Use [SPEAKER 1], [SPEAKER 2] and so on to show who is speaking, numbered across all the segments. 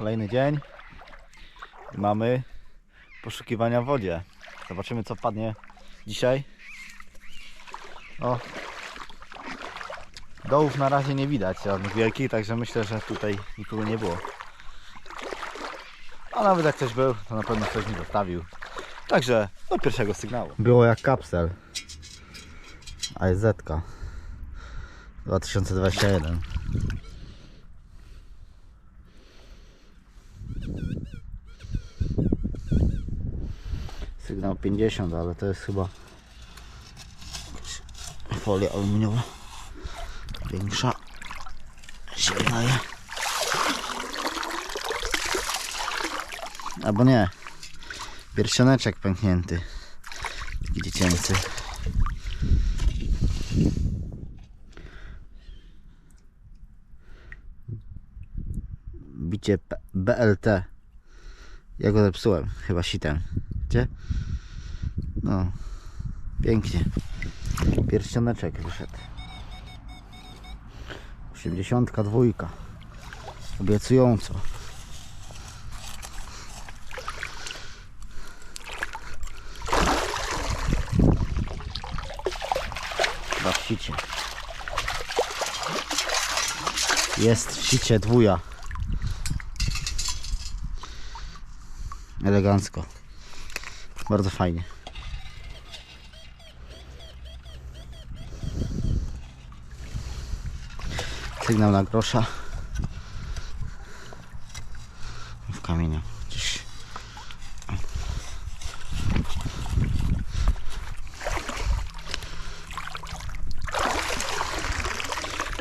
[SPEAKER 1] Kolejny dzień. Mamy poszukiwania w wodzie. Zobaczymy co padnie dzisiaj. O. Dołów na razie nie widać żadnych wielkich, także myślę, że tutaj nikogo nie było. A nawet jak ktoś był, to na pewno ktoś mi zostawił. Także do pierwszego sygnału. Było jak kapsel. AZ 2021. Sygnał 50, ale to jest chyba folia aluminiowa. Większa się wydaje. Albo nie. Pierścioneczek pęknięty. Taki dziecięcy. Bicie BLT. Ja go zepsułem. Chyba sitem. Gdzie? No. Pięknie. Pierścioneczek wyszedł. 82. Obiecująco. Sicie. Jest sicie dwuja. Elegancko. Bardzo fajnie. Sygnał na grosza. W kamieniu.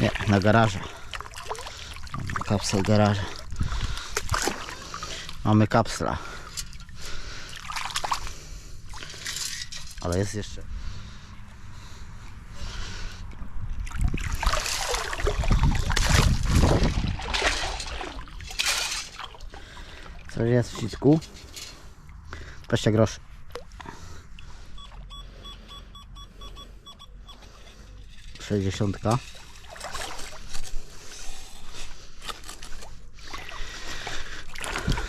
[SPEAKER 1] Nie, na garaża. Kapsel garaża. Mamy kapsla. Ale jest jeszcze. Coś jest w ścisku. 20 groszy. Sześćdziesiątka.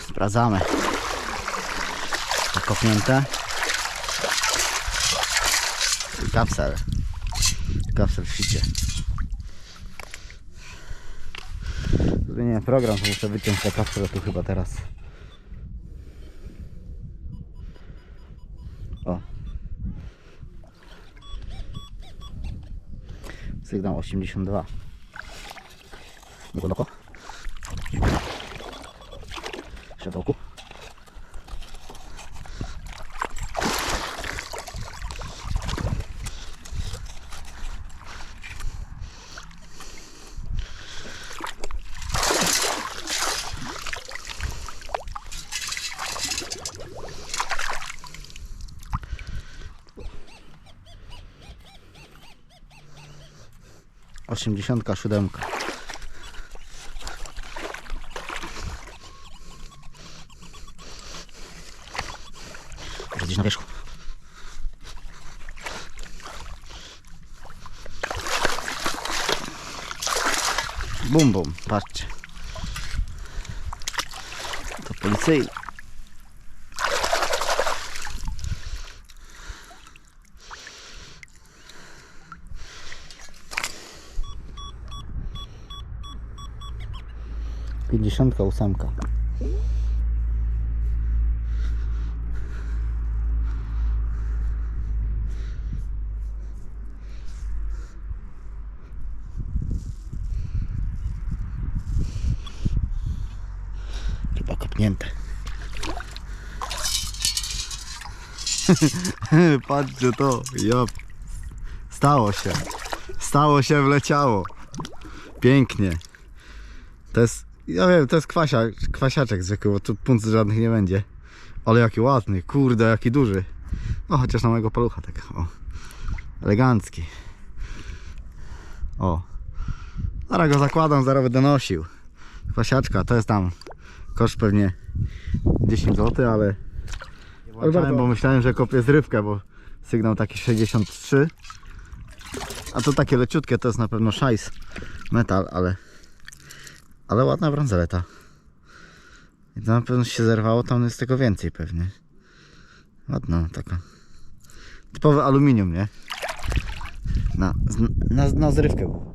[SPEAKER 1] Sprawdzamy. Zakopnięte. Kapsel. Kapsel w sicie. Zmienię program, to muszę wyciąć te kapsle tu chyba teraz. O. Sygnał 82. Nie głęboko. 87. Może gdzieś na wierzchu. Bum, bum, patrzcie. To policyjne. 58. Chyba kopnięte. Patrzcie to, ja... Stało się. Stało się, wleciało. Pięknie. To jest ja wiem, to jest kwasia, kwasiaczek zwykły, bo tu punc żadnych nie będzie. Ale jaki ładny, kurde, jaki duży. No chociaż na mojego palucha tak, o. Elegancki. O. Zaraz go zakładam, zaraz będę nosił. Kwasiaczka, to jest tam koszt pewnie 10 zł, ale nie włączałem, bo myślałem, że kopię zrywkę, bo sygnał taki 63 a to takie leciutkie to jest na pewno szajs metal, ale ale ładna bransoleta I to na pewno się zerwało, tam jest tego więcej pewnie. Ładna taka. Typowe aluminium, nie? Na, na, na zrywkę było.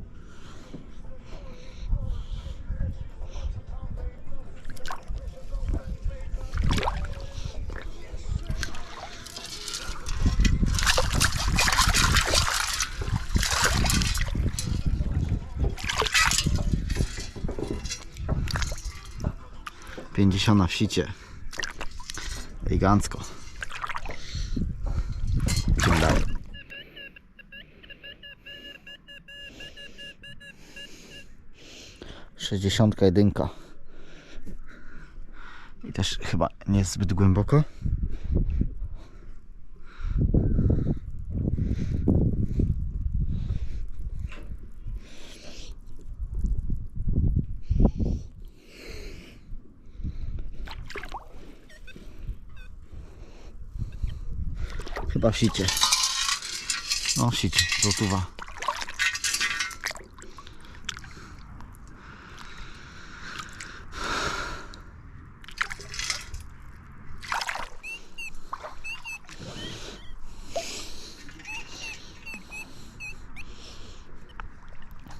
[SPEAKER 1] Pięćdziesiąta w sicie. Elegancko. Idziemy dalej. Sześćdziesiątka jedynka. I też chyba nie jest zbyt głęboko. Chyba w sicie. No sicie, złotówa.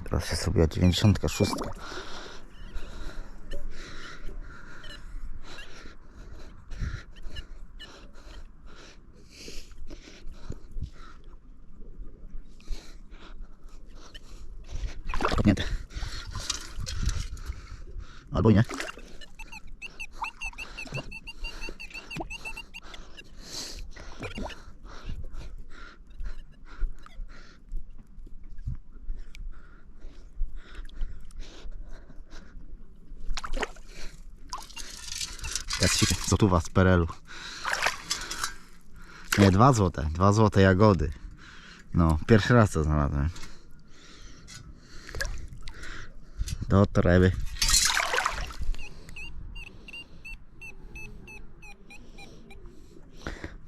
[SPEAKER 1] Teraz się zrobiła 96. Kopnięte. Albo i nie. Jak się złotówa z Perelu. Nie, dwa złote. Dwa złote jagody. No, pierwszy raz to znalazłem. Do toreby.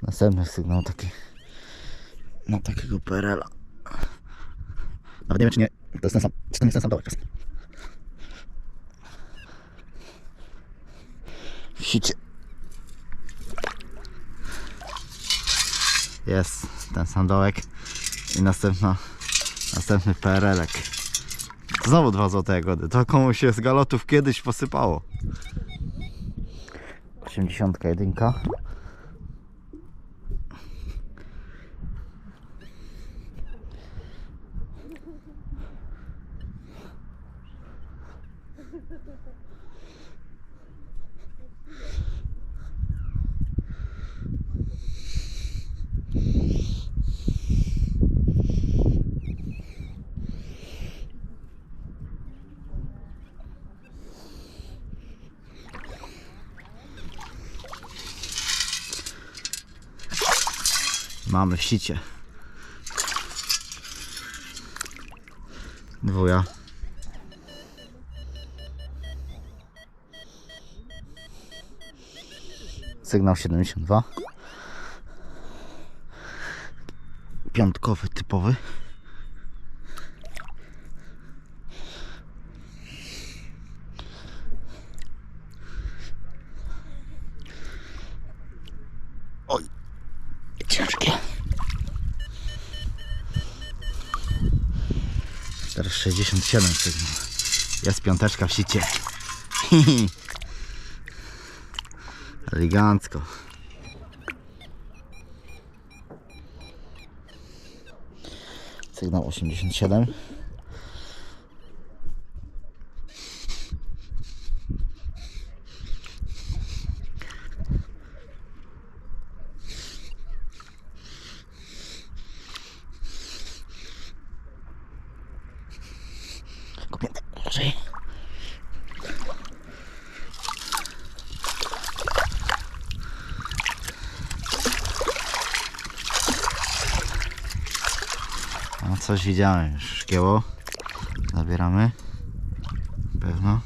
[SPEAKER 1] Następny sygnał taki na takiego PRL-a. Nawet nie wiem czy nie, to jest ten sam, czy to jest ten sam dołek sicie. Jest ten sam dołek i następna, następny PRL-ek. Znowu dwa złote jagody. To komuś się z galotów kiedyś posypało. 81. Mamy w sicie. Dwuja. Sygnał 72. Piątkowy, typowy. Teraz 67 sygnał. Jest piąteczka w sicie. Elegancko. Sygnał 87. Raczej. No coś widziałem już. Szkieło. Zabieramy. Pewno.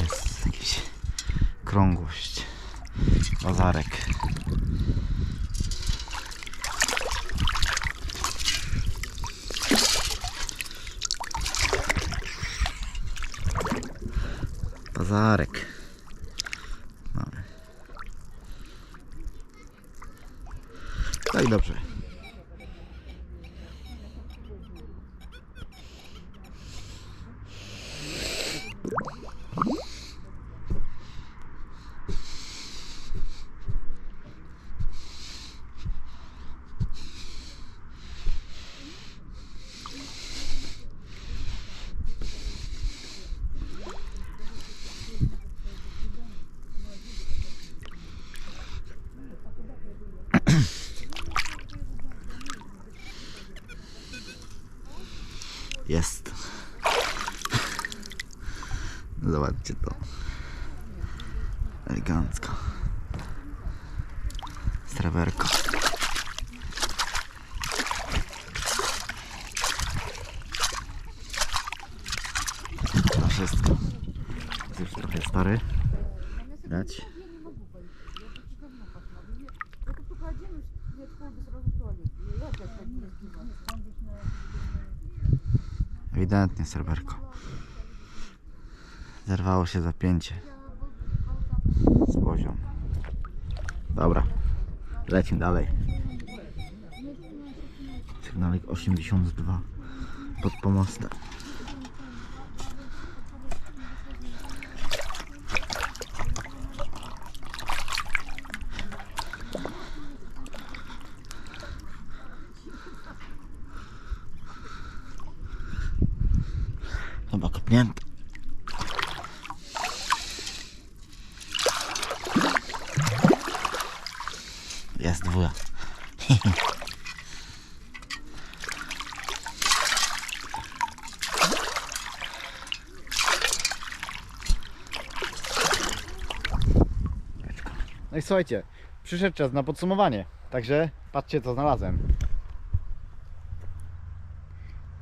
[SPEAKER 1] Jest jakiś krągłość. Bazarek. Bazarek. Mamy. No i dobrze. Jest. Zobaczcie to. Elegancko. Strawerko. To wszystko. Jest już trochę stary. Dać.
[SPEAKER 2] Это только один нет холода сразу в туалет. И я опять пойду раздеваться.
[SPEAKER 1] Ewidentnie serwerko. Zerwało się zapięcie z poziom. Dobra, lecimy dalej. Sygnalik 82 pod pomostem. Chyba kopnięte. Jest dwuja. No i słuchajcie, przyszedł czas na podsumowanie. Także patrzcie co znalazłem.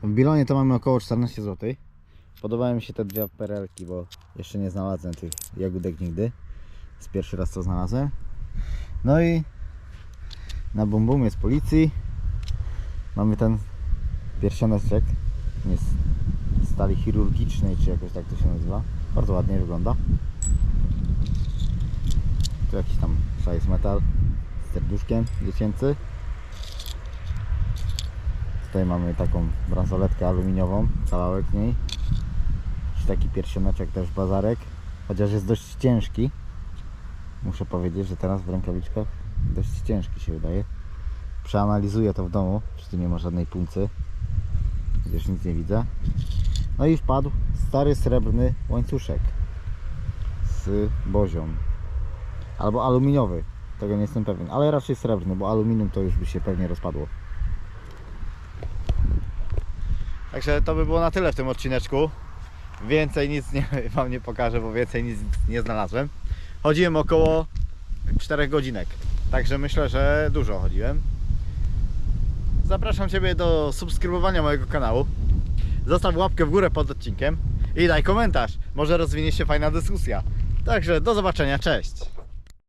[SPEAKER 1] W Bilonie to mamy około 14 zł. Podobały mi się te dwie perelki, bo jeszcze nie znalazłem tych jagódek nigdy. Z pierwszy raz to znalazłem. No i na bumbumie z policji mamy ten pierścioneczek nie z stali chirurgicznej, czy jakoś tak to się nazywa. Bardzo ładnie wygląda. Tu jakiś tam szajs metal z serduszkiem dziecięcy. Tutaj mamy taką bransoletkę aluminiową, kawałek niej. Jakiś taki pierścioneczek też bazarek, chociaż jest dość ciężki. Muszę powiedzieć, że teraz w rękawiczkach dość ciężki się wydaje. Przeanalizuję to w domu, czy tu nie ma żadnej puncy. Gdzieś nic nie widzę. No i wpadł stary srebrny łańcuszek z bozią. Albo aluminiowy, tego nie jestem pewien, ale raczej srebrny, bo aluminium to już by się pewnie rozpadło. Także to by było na tyle w tym odcineczku. Więcej nic nie, Wam nie pokażę, bo więcej nic nie znalazłem. Chodziłem około 4 godzinek. Także myślę, że dużo chodziłem. Zapraszam Ciebie do subskrybowania mojego kanału. Zostaw łapkę w górę pod odcinkiem i daj komentarz. Może rozwinie się fajna dyskusja. Także do zobaczenia, cześć!